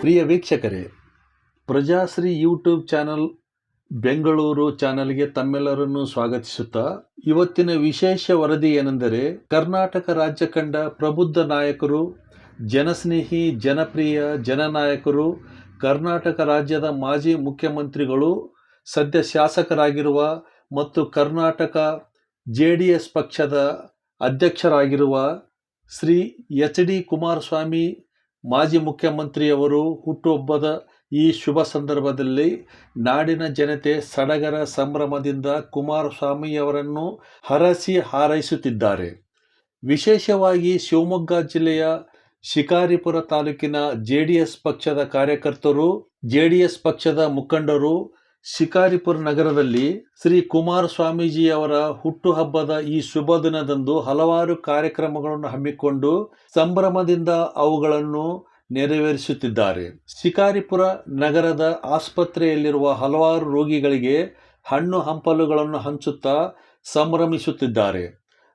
ಪ್ರಿಯ ವೀಕ್ಷಕರೇ, ಪ್ರಜಾಶ್ರೀ YouTube channel Bengaluru ಚಾನಲ್ಗೆ ತಮ್ಮೆಲ್ಲರನ್ನು ಸ್ವಾಗತಿಸುತ್ತಾ, ಇವತ್ತಿನ ವಿಶೇಷ ವರದಿ ಏನೆಂದರೆ, ಕರ್ನಾಟಕ ರಾಜ್ಯ ಕಂಡ ಪ್ರಬುದ್ಧ ನಾಯಕರು, ಜನಸ್ನೇಹಿ, ಜನಪ್ರಿಯ, ಜನನಾಯಕರು, ಕರ್ನಾಟಕ ರಾಜ್ಯದ ಮಾಜಿ ಮುಖ್ಯಮಂತ್ರಿಗಳು, ಸದ್ಯ ಶಾಸಕರಾಗಿರುವ ಮತ್ತು ಕರ್ನಾಟಕ ಜೆ ಡಿ ಎಸ್ ಪಕ್ಷದ ಅಧ್ಯಕ್ಷರಾಗಿರುವ ಶ್ರೀ ಎಚ್ ಡಿ ಕುಮಾರಸ್ವಾಮಿ ಮಾಜಿ ಮುಖ್ಯಮಂತ್ರಿಯವರು ಹುಟ್ಟುಹಬ್ಬದ ಈ ಶುಭ ಸಂದರ್ಭದಲ್ಲಿ ನಾಡಿನ ಜನತೆ ಸಡಗರ ಸಂಭ್ರಮದಿಂದ ಕುಮಾರಸ್ವಾಮಿಯವರನ್ನು ಹರಸಿ ಹಾರೈಸುತ್ತಿದ್ದಾರೆ. ವಿಶೇಷವಾಗಿ ಶಿವಮೊಗ್ಗ ಜಿಲ್ಲೆಯ ಶಿಕಾರಿಪುರ ತಾಲೂಕಿನ ಜೆ ಪಕ್ಷದ ಕಾರ್ಯಕರ್ತರು ಜೆ ಪಕ್ಷದ ಮುಖಂಡರು ಶಿಕಾರಿಪುರ ನಗರದಲ್ಲಿ ಶ್ರೀ ಕುಮಾರ ಸ್ವಾಮೀಜಿಯವರ ಹುಟ್ಟುಹಬ್ಬದ ಈ ಶುಭ ದಿನದಂದು ಹಲವಾರು ಕಾರ್ಯಕ್ರಮಗಳನ್ನು ಹಮ್ಮಿಕೊಂಡು ಸಂಭ್ರಮದಿಂದ ಅವುಗಳನ್ನು ನೆರವೇರಿಸುತ್ತಿದ್ದಾರೆ. ಶಿಕಾರಿಪುರ ನಗರದ ಆಸ್ಪತ್ರೆಯಲ್ಲಿರುವ ಹಲವಾರು ರೋಗಿಗಳಿಗೆ ಹಣ್ಣು ಹಂಪಲುಗಳನ್ನು ಹಂಚುತ್ತಾ ಸಂಭ್ರಮಿಸುತ್ತಿದ್ದಾರೆ.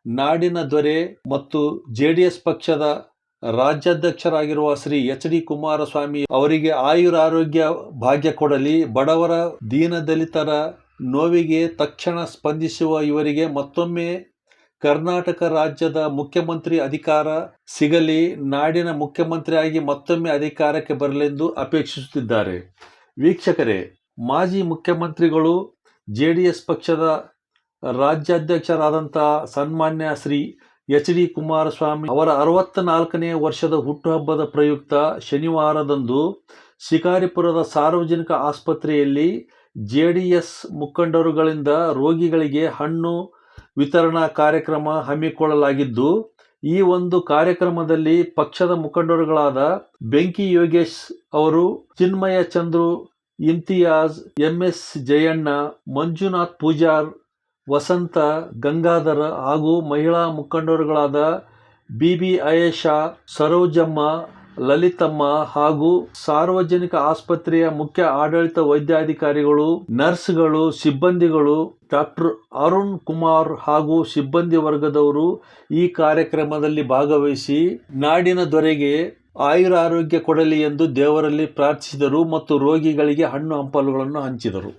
ನಾಡಿನ ದೊರೆ ಮತ್ತು ಜೆ ಡಿ ಎಸ್ ಪಕ್ಷದ ರಾಜ್ಯಾಧ್ಯಕ್ಷರಾಗಿರುವ ಶ್ರೀ ಎಚ್ ಡಿ ಕುಮಾರಸ್ವಾಮಿ ಅವರಿಗೆ ಆಯುರಾರೋಗ್ಯ ಭಾಗ್ಯ ಕೊಡಲಿ, ಬಡವರ ದೀನದಲಿತರ ನೋವಿಗೆ ತಕ್ಷಣ ಸ್ಪಂದಿಸುವ ಇವರಿಗೆ ಮತ್ತೊಮ್ಮೆ ಕರ್ನಾಟಕ ರಾಜ್ಯದ ಮುಖ್ಯಮಂತ್ರಿ ಅಧಿಕಾರ ಸಿಗಲಿ, ನಾಡಿನ ಮುಖ್ಯಮಂತ್ರಿಯಾಗಿ ಮತ್ತೊಮ್ಮೆ ಅಧಿಕಾರಕ್ಕೆ ಬರಲೆಂದು ಅಪೇಕ್ಷಿಸುತ್ತಿದ್ದಾರೆ. ವೀಕ್ಷಕರೇ, ಮಾಜಿ ಮುಖ್ಯಮಂತ್ರಿಗಳು ಜೆ ಡಿ ಎಸ್ ಪಕ್ಷದ ರಾಜ್ಯಾಧ್ಯಕ್ಷರಾದಂಥ ಸನ್ಮಾನ್ಯ ಶ್ರೀ ಎಚ್ ಡಿ ಕುಮಾರಸ್ವಾಮಿ ಅವರ ಅರವತ್ತ ನಾಲ್ಕನೇ ವರ್ಷದ ಹುಟ್ಟುಹಬ್ಬದ ಪ್ರಯುಕ್ತ ಶನಿವಾರದಂದು ಶಿಕಾರಿಪುರದ ಸಾರ್ವಜನಿಕ ಆಸ್ಪತ್ರೆಯಲ್ಲಿ ಜೆ ಡಿ ಎಸ್ ಮುಖಂಡರುಗಳಿಂದ ರೋಗಿಗಳಿಗೆ ಹಣ್ಣು ವಿತರಣಾ ಕಾರ್ಯಕ್ರಮ ಹಮ್ಮಿಕೊಳ್ಳಲಾಗಿದ್ದು, ಈ ಒಂದು ಕಾರ್ಯಕ್ರಮದಲ್ಲಿ ಪಕ್ಷದ ಮುಖಂಡರುಗಳಾದ ಬೆಂಕಿ ಯೋಗೇಶ್ ಅವರು, ಚಿನ್ಮಯ ಚಂದ್ರು, ಇಮ್ತಿಯಾಜ್, ಎಂ ಎಸ್ ಜಯಣ್ಣ, ಮಂಜುನಾಥ್ ಪೂಜಾರ್ ವಸಂತ, ಗಂಗಾಧರ ಹಾಗೂ ಮಹಿಳಾ ಮುಖಂಡರುಗಳಾದ ಬಿ ಬಿ ಸರೋಜಮ್ಮ, ಲಲಿತಮ್ಮ ಹಾಗೂ ಸಾರ್ವಜನಿಕ ಆಸ್ಪತ್ರೆಯ ಮುಖ್ಯ ಆಡಳಿತ ವೈದ್ಯಾಧಿಕಾರಿಗಳು, ನರ್ಸ್ಗಳು, ಸಿಬ್ಬಂದಿಗಳು, ಡಾಕ್ಟರ್ ಅರುಣ್ ಕುಮಾರ್ ಹಾಗೂ ಸಿಬ್ಬಂದಿ ವರ್ಗದವರು ಈ ಕಾರ್ಯಕ್ರಮದಲ್ಲಿ ಭಾಗವಹಿಸಿ, ನಾಡಿನ ದೊರೆಗೆ ಆಯುರಾರೋಗ್ಯ ಕೊಡಲಿ ಎಂದು ದೇವರಲ್ಲಿ ಪ್ರಾರ್ಥಿಸಿದರು ಮತ್ತು ರೋಗಿಗಳಿಗೆ ಹಣ್ಣು ಹಂಪಲುಗಳನ್ನು ಹಂಚಿದರು.